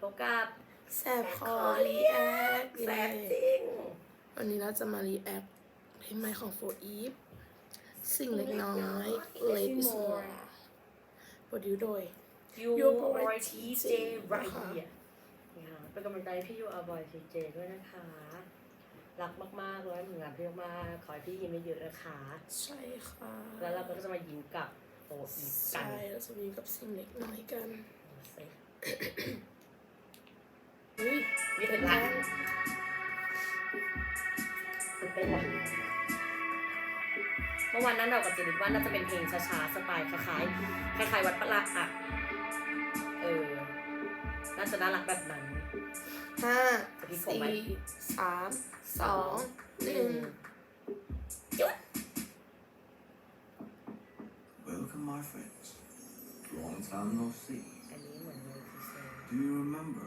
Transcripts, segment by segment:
พบกับแสบคอรีแอคแซบจริง วันนี้เราจะมารีแอคเพลงใหม่ของโฟอีฟสิ่งเล็กน้อย Let It More โปรดิวโดย ยู Your บ Boy อยทีเจ TJ ไรนะคะเดียเป็นกำลังใจให้พี่ยูอาบอยทีเจด้วยนะคะ รักมากๆเลยทำงานพี่มากๆขอให้พี่ยิ้มเยอะๆนะคะ ใช่ค่ะ แล้วเราก็จะมายิ้มกับโฟอีฟกันใช่เราจะมีกับสิ่งเล็กน้อยกัน อุ้ยมีเป็นไรเป็นไรเมื่อวานนั้นเรากับเจนิดว่าน่าจะเป็นเพลงช้าๆสไตล์คล้ายๆคล้ายๆวัดประหลาดอะเออน่าจะน่ารักแบบนั้นห้าจะมีผมไหมสี่สามสองหนึ่ง Welcome, my friends. Long time no see. อันนี้เหมือนโนติเซล Do you remember?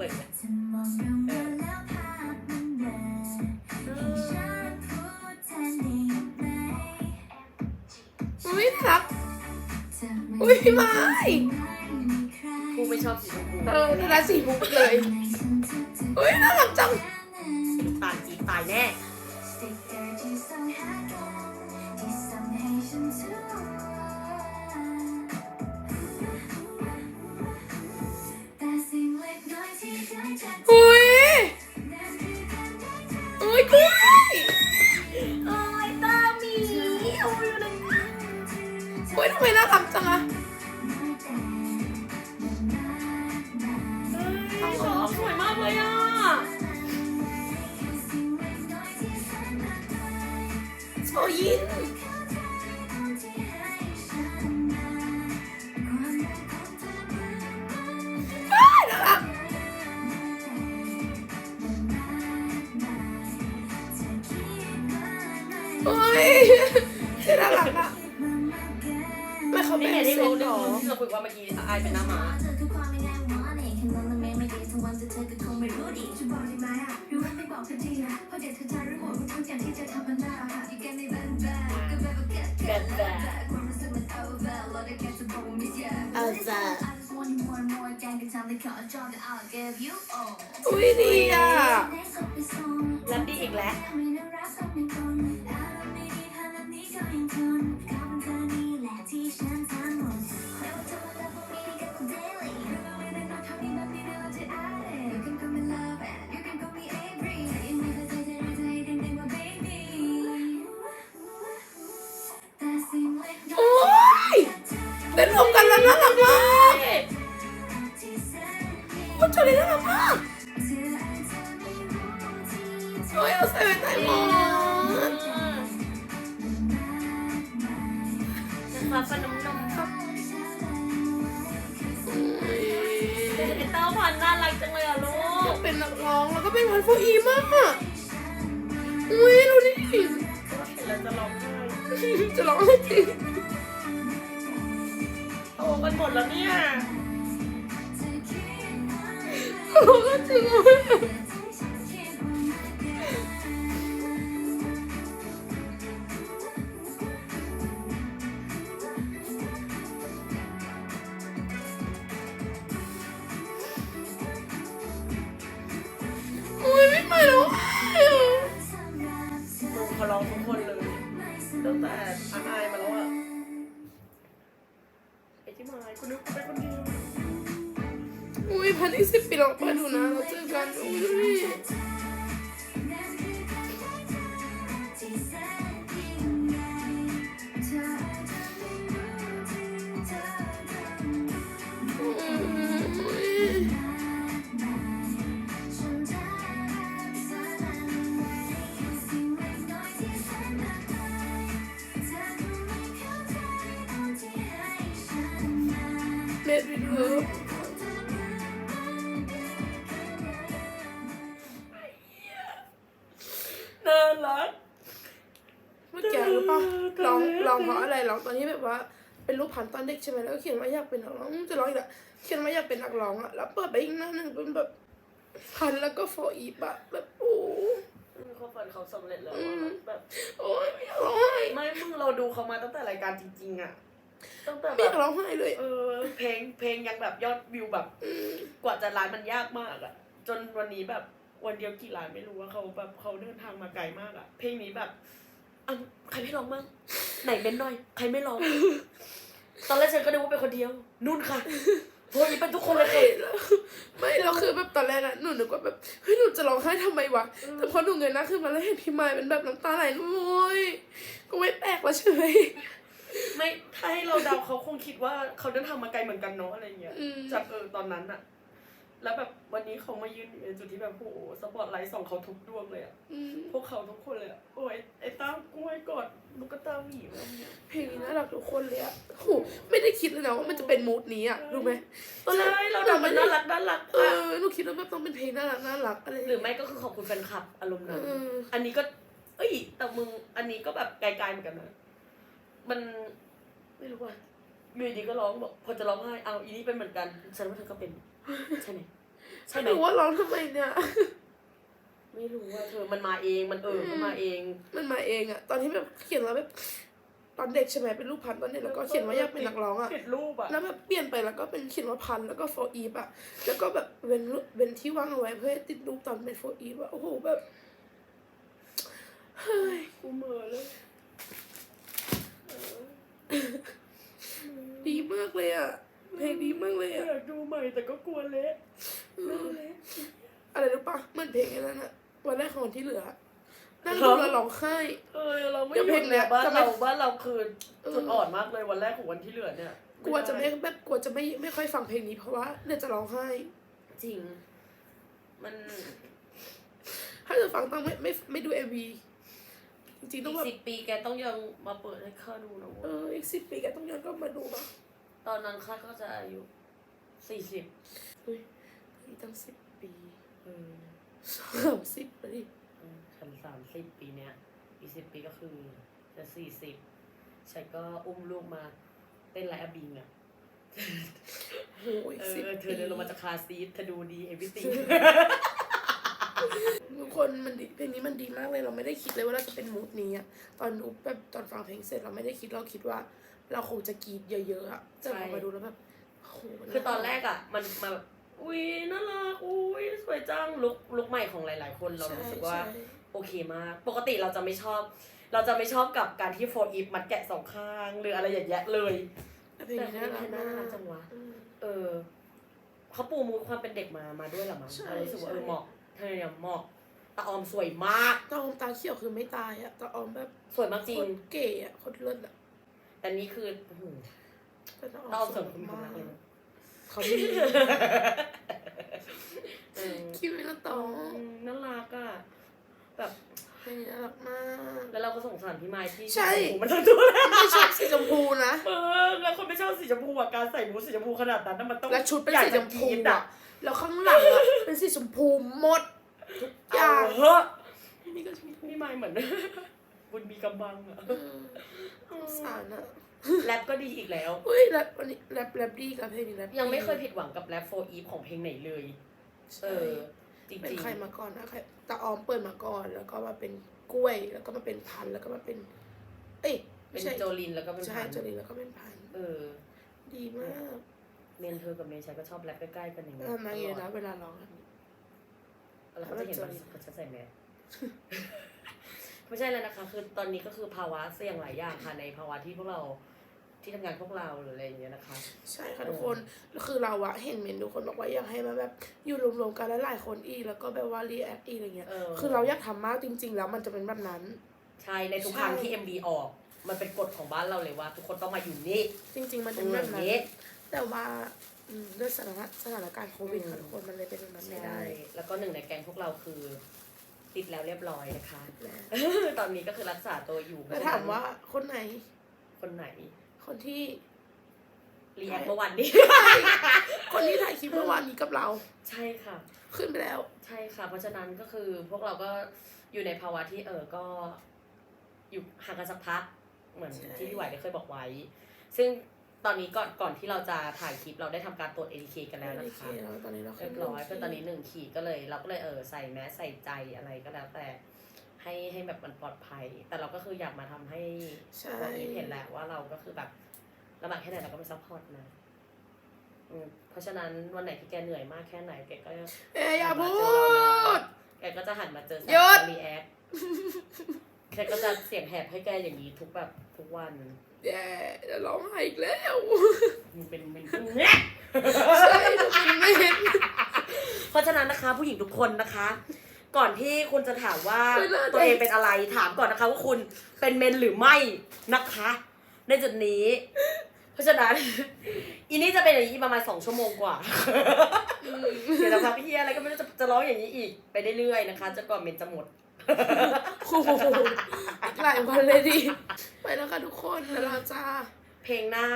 เราเปิดเลยเอออุ้ยน่ารักอุ้ยไม่กูไม่ชอบสีชมพูเออน่ารักสีมุกเลยอุ้ยน่ารักจังสีน้ำตาลจีบตายแน่ โอุ้ยดีอะแล้วดีอีกแล้ว โอ้ยเอาใส่ไว้ใต้หมอนฟ้าฟันน้ำนมอุ้ยเป็นเต้าพันธุ์น่ารักจังเลยอะลูกเป็นนักร้องแล้วก็เป็นพันโฟอีมากอะอุ้ยดูดิเห็นแล้วจะร้องไห้จะร้องไห้จริงโตกันหมดแล้วเนี่ยร้องไห้จริงอะ ไอ้ที่มาคุณนึก Made with love น่ารักเมื่อกี้รู้ปะตอนแรกร้องร้องเพราะอะไรร้องตอนที่แบบว่า เป็นรูปพันธุ์ตอนเด็กใช่ไหมแล้วก็เขียนว่าอยากเป็นนักร้องอืมจะร้องอีกและเขียนว่าอยากเป็นนักร้องอะแล้วเปิดไปอีกหน้าหนึ่งเป็นแบบพันธุ์แล้วก็โฟอีฟอะแบบโอ้ความฝันเขาสำเร็จแล้วอือะมแบบ โอ้ยไม่อยากร้องไห้ ไม่มึงเราดูเขามาตั้งแต่รายการจริงๆอะ ตั้งแต่ไม่แบอยาบกร้องไห้เลยเออเพลงเพลงยังแบบยอดวิวแบบอืมกว่าจะล้านมันยากมากอะจนวันนี้แบบวันเดียวกี่ล้านไม่รู้ว่าเขาแบบเขาเดินทางมาไกลมากอะเพลงนี้แบบอะใครไม่ร้องบ้างไหนเบ้นหน่อย ใครไม่ร้อง ตอนแรกฉันก็นึกว่าเป็นคนเดียวนุ่นค่ะโอ้ยเป็นทุกคนเลยไม่ค่ะแล้วไม่แล้วคือแบบตอนแรกอะหนูนึกว่าแบบเฮ้ยหนูจะร้องไห้ทำไมวะแต่พอหนูเงยหน้าขึ้นมาแล้วเห็นพี่มายเป็นแบบน้ำตาไหลโอ้ยก็ไม่แปลกแล้วใช่ไหม ไม่ถ้าให้เราเดาเขาคงคิดว่าเขาเดินทางมาไกลเหมือนกันเนาะอะไรเงี้ยอืม จากเออตอนนั้นอะแล้วแบบวันนี้เขามายืนอยู่ในจุดที่แบบโอ้โหสปอตไลท์ส่องเขาทุกดวงเลยอะอืมพวกเขาทุกคนเลยอะโอ้ยไอ้ต้ากล้วยกอดลูกกระตาหมีอะไรเงี้ยเพลงนี้น่ารักทุกคนเลยอะโหไม่ได้คิดเลยนะว่ามันจะเป็นมูดนี้อะรู้ไหมตอนแรกใช่เราทำมันน่ารักน่ารักเออะอหนูคิดว่าแบบต้องเป็นเพลงน่ารักน่ารักอะไรหรือไม่ก็คือขอบคุณแฟนคลับอารมณ์นั้นเอออันนี้ก็ เอ้ย แต่มึง อันนี้ก็แบบไกลๆเหมือนกันนะ มันไม่รู้ว่าอยู่ดีๆก็ร้องบอกพอจะร้องไห้เอาอีนี่เป็นเหมือนกันฉันว่าเธอก็เป็น ใช่ไหมใช่ไหมหนูว่าร้องทำไมเนี่ย ไม่รู้ว่าเธอมันมาเองมันเออมันมาเอง มันมาเองอะตอนที่แบบเขียนแล้วแบบตอนเด็กใช่ไหมเป็นรูปพันธุ์ตอนเด็กแล้วก็เขียนว่าอยากเป็นนักร้องอะเห็นรูปอะแล้วแบบเปลี่ยนไปแล้วก็เป็นเขียนว่าพันธุ์แล้วก็โฟอีฟอะแล้วก็แบบเว้นรูปเว้นที่ว่างเอาไว้เพื่อให้ติดรูปตอนเป็นโฟอีฟอะโอ้โหแบบเฮ้ย กูเหม่อเลยเออ ดีมาก เลยอะเพลงดีมากเลยอะอยากดูใหม่แต่ก็กลัวเละเอออะไรรู้ปะเหมือนเพลงไอ้นั้นอะวันแรกของวันที่เหลือนั่งเหรดูอแล้วร้องไห้เออเราไม่เดี๋ยวหเพยุลดงเลยบ้านจะไม่เราบ้านเราคือเออจุดอ่อนมากเลยวันแรกของวันที่เหลือเนี่ยกลัวจะไม่แบบกลัวจะไม่ไม่ค่อยฟังเพลงนี้เพราะว่าเดี๋ยวจะร้องไห้ จริง มัน ถ้าจะฟังต้องไม่ไม่ไม่ดูเอวีจริงๆต้อีองกแบบสิบปีแกต้องยังมาเปิดให้ข้าดูนะเอเว้ยออีกสิบปีแกต้องย้อนกลับมาดูปะ ตอนนั้นข้าก็จะอายุสี่สิบเฮ้ยอีกตั้งสิบปีเออสามสิบไปดิเออฉันสามสิบปีเนี้ยอีกสิบปีก็คือจะสี่สิบฉันก็อุ้มลูกมาเต้นไลฟ์อาบิงอะโอ้ยเอสิบอเธปีอเดินลงมาจากคาร์ซีทเธอดูดีเอวิติงทุกคนมันดีเพลงนี้มันดีมากเลยเราไม่ได้คิดเลยว่าเราจะเป็นมูดนี้อะตอนดูแบบตอนฟังเพลงเสร็จเราไม่ได้คิดเราคิดว่า เราคงจะกรีดเยอะๆอะแต่พอมาดูแล้วแบบโอ้โหมัคือตอนแรกอะ มันมาแบบอุ้ยน่ารักอุ้ยสวยจังลุกลุกใหม่ของหลาย ๆ คนเรารู้สึกว่า ใช่โอเคมาก ปกติเราจะไม่ชอบ เราจะไม่ชอบกับการที่โฟร์อีฟมัดแกะสองข้าง หรืออะไรอย่างเงี้ยเลย แต่เพลงนี้น่ารักแต่เพลงนี้มาน่ารักกจังวะ อืม เออเขาปูมูความเป็นเด็กมามาด้วยเหรอมั้งใช่เรารู้สึกว่าใช่เออเหมาะเธอเนี่ยเหมาะตาออมสวยมาก ตาอมตาเขียวคือไม่ตายอะตาออมแบบสวยมากจริโคงตรเก๋อะโคตรเลิศอะ แต่นี่คืออื้อหือแต่ตาอตาอออมมสสววยยคุณมามากกเลยนะเขามีเออคิวละตองอืมน่ารักอะแบบเพลงนี้น่ารักมาก แล้วเราก็สงสารพี่ไม้ที่ใช่หูมันทั้งตัวเลยไม่ชอบสีชมพูนะ เออแล้วคนไม่ชอบสีชมพูอะการใส่หมูสีชมพูขนาดนั้นน่ะมันต้องและชุดเป็นอยากสีชจะมกพูรีดอะอะแล้วข้างหลังอะเป็นสีชมพูหมดทุกอเอาย่างเฮ้อะนี่ก็ชมพูพี่ไม้เหมือน บุญมีกำบังอะเออสงสารอะแรปก็ดีอีกแล้ว เฮ้ยแรปวันนี้แรปแรปดีกับเพลงนี้แรปดียังไม่เคยผิดหวังกับแรปโฟอีฟของเพลงไหนเลย เอใช่อ จริเป็นงใครมาก่อนนะใครตาออมเปิดมาก่อน แล้วก็มาเป็นกล้วย แล้วก็มาเป็นพันธุ์แล้วก็มาเป็น เอ้ยๆไม่เป็นใช่โจลินแล้วก็เป็นใช่พันโจลีแล้วก็เป็นพันธุ์เออ ดีมากเมนเธอกับเมนชัยก็ชอบแรปใกล้ๆกันอย่างเงี้ยทำมาเยอะตลนะอดเวลาร้องอะ แล้วเขาจะเห็นแล้วมันโจลินเขาจะใส่แมส ไม่ใช่เลยนะคะ คือตอนนี้ก็คือภาวะเสี่ยงหลายอย่างค่ะในภาวะที่พวกเราที่ทำงานพวกเราหรืออะไรอย่างเงี้ยนะคะ ใช่ค่ะทุกคนคือเราอะเห็นเมนทุกคนบอกว่าอยากให้มาแบบอยู่รวมๆกันหลายๆคนอีกแล้วก็แบบว่ารีแอคอีกอะไรเงี้ยเออ คือเราอยากทำมากจริง ๆ แล้วมันจะเป็นแบบนั้น ใช่ในทุกครั้งใช่ที่ MV ออก มันเป็นกฎของบ้านเราเลยว่า ทุกคนต้องมาอยู่นี่จริง ๆ มันเอเป็นอแบบอนั้ย่านงนี้แต่ว่าอืมด้วยสถานสถานการณ์โควิดอืมค่ะทุกคนมันเลยเป็นแบบนั้นไม่ใช่ได้ แล้วก็หนึ่งในแก๊งพวกเราคือ ติดแล้วเรียบร้อยนะคะและตอนนี้ก็คือรักษาตัวอยู่แล้วถามว่าคนไหน คนไหน คนที่รีแอคเมื่อวันนี้ คนที่ถ่ายคลิปเมื่อวานนี้กับเรา ใช่ค่ะ ขึ้นไปแล้ว ใช่ค่ะ เพราะฉะนั้นก็คือพวกเราก็อยู่ในภาวะที่เออก็ อยู่ห่างกันสักพัก เหมือนใช่ที่พี่ไหวได้เคยบอกไว้ ซึ่ง ตอนนี้ก่อนก่อนที่เราจะถ่ายคลิปเราได้ทำการตรวจ ATK กันแล้วโอนะเคคะ แล้วตอนนี้เราเรียบร้อยก็ตอนนี้หนึ่งขีดก็เลยเราก็เลยเออใส่แมสใส่ใจอะไรก็แล้วแต่ ให้ให้แบบมันปลอดภัย แต่เราก็คืออยากมาทำให้ใช่ คนเห็นแหละว่าเราก็คือแบบลำบากแค่ไหนเราก็ไปซัพพอร์ตนะอืมเพราะฉะนั้นวันไหนที่แกเหนื่อยมากแค่ไหนแกก็เอ้ยอย่าพูด แกก็จะหันมาเจอหยุด รีแอค แกก็จะเสียงแหบให้แกอย่างนี้ทุกแบบทุกวันแย่จะร้องไห้อีกแล้วมันเป็นเป็นเนี่ยใช่ทุกคนไม่เห็นเพราะฉะนั้นนะคะ ผู้หญิงทุกคนนะคะ ก่อนที่คุณจะถามว่าไม่น่าตัวเองเป็นอะไรถามก่อนนะคะ ว่าคุณเป็นเมนหรือไม่นะคะ ในจุดนี้ เพราะฉะนั้นอีนี่จะเป็นอย่างนี้ประมาณสองชั่วโมงกว่าเดี๋ยวเราพักเฮียอะไรก็ไม่รู้จะจะร้องอย่างนี้อีกไปเรื่อยๆนะคะจนกว่าเมนจะหมด โอ้โหอีกหลายวันเลยดิ ไปแล้วค่ะทุกคนแล้วเราจะเพลงหน้า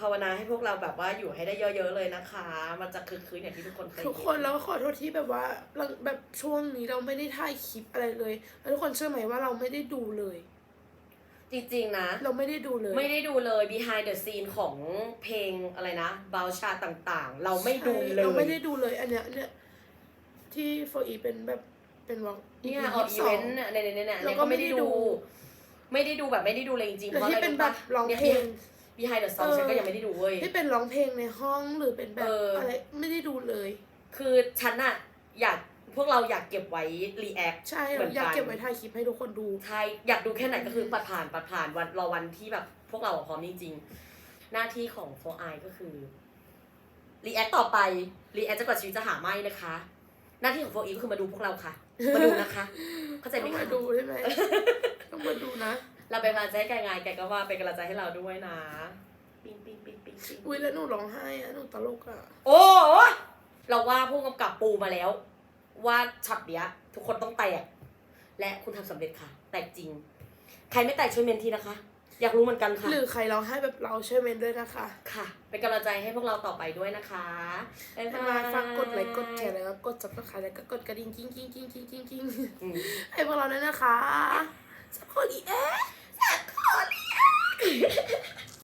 ภาวนาให้พวกเราแบบว่าอยู่ให้ได้เยอะๆเลยนะคะ มันจะคึกคืนอย่างที่ทุกคนเคยทุกคนแล้วขอโทษที่แบบว่าเราแบบช่วงนี้เราไม่ได้ถ่ายคลิปอะไรเลย แล้วทุกคนเชื่อไหมว่าเราไม่ได้ดูเลย จริงๆนะ เราไม่ได้ดูเลย ไม่ได้ดูเลย behind the scene ของเพลงอะไรนะบาวชาต่างๆ เราไม่ดูเลเราไม่ได้ยดูเลยอันเนี้ยเนี่ยที่โฟอีเป็นแบบ เป็นวอล์กเนี่ยออกอีเวนต์เนี่ยเนี่ยเนี่ยเนี่ยเราเนี่ยก็ก็ไม่ไม่ได้ได้ดูดู ไม่ได้ดูแบบไม่ได้ดูเลยจริงๆแต่เพราะที่อะไรเป็นรู้แบปะบร้องเนี่ยเพลง behind the song เออฉันก็ยังไม่ได้ดูเว้ยที่เป็นร้องเพลงในห้องหรือเป็นแบบเออออะไรไม่ได้ดูเลย คือฉันอะอยากพวกเราอยากเก็บไว้ react ใช่เหมืเราอนกันอยากเก็บไว้ถ่ายคลิปให้ทุกคนดูใช่อยากดูแค่ไหนก็คือปัดผ่านปัดผ่านวันรอวันที่แบบพวกเราอะพร้อมจริงๆ หน้าที่ของ for i ก็คือ react ต่อไป react จะกว่าชีวิตจะหาไม่นะคะ หน้าที่ของ for e ก็คือมาดูพวกเราค่ะ มาดูนะคะ เข้าใจไหมต้องคะมาดูใช่ไหมต้องมาดูนะ เราเป็นกำลังใจให้แกไงแกก็ว่าเป็นกำลังใจให้เราด้วยนะปิ๊งปิ๊งปิ๊งปิ๊งปิ๊งอุ้ยแล้วหนูร้องไห้อะหนูตลกอะโอ้เราว่าผู้กำกับปูมาแล้ว ว่าช็อตเนี้ย ทุกคนต้องแตก และคุณทำสำเร็จค่ะ แตกจริง ใครไม่แตกช่วยเมนทีนะคะ อยากรู้เหมือนกันค่ะ หรือใครร้องไห้แบบเราช่วยเมนด้วยนะคะ ค่ะ เป็นกำลังใจให้พวกเราต่อไปด้วยนะคะบ๊ายบายฝากกดไลค์กดแชร์แล้วก็กด subscribe แล้วก็กดกระดิ่งกิ้งกิ้งกิ้งกิ้งกิ้งกิ้งให้พวกเราด้วยนะคะสักคนอีเอ๊สักคนอีเอ๊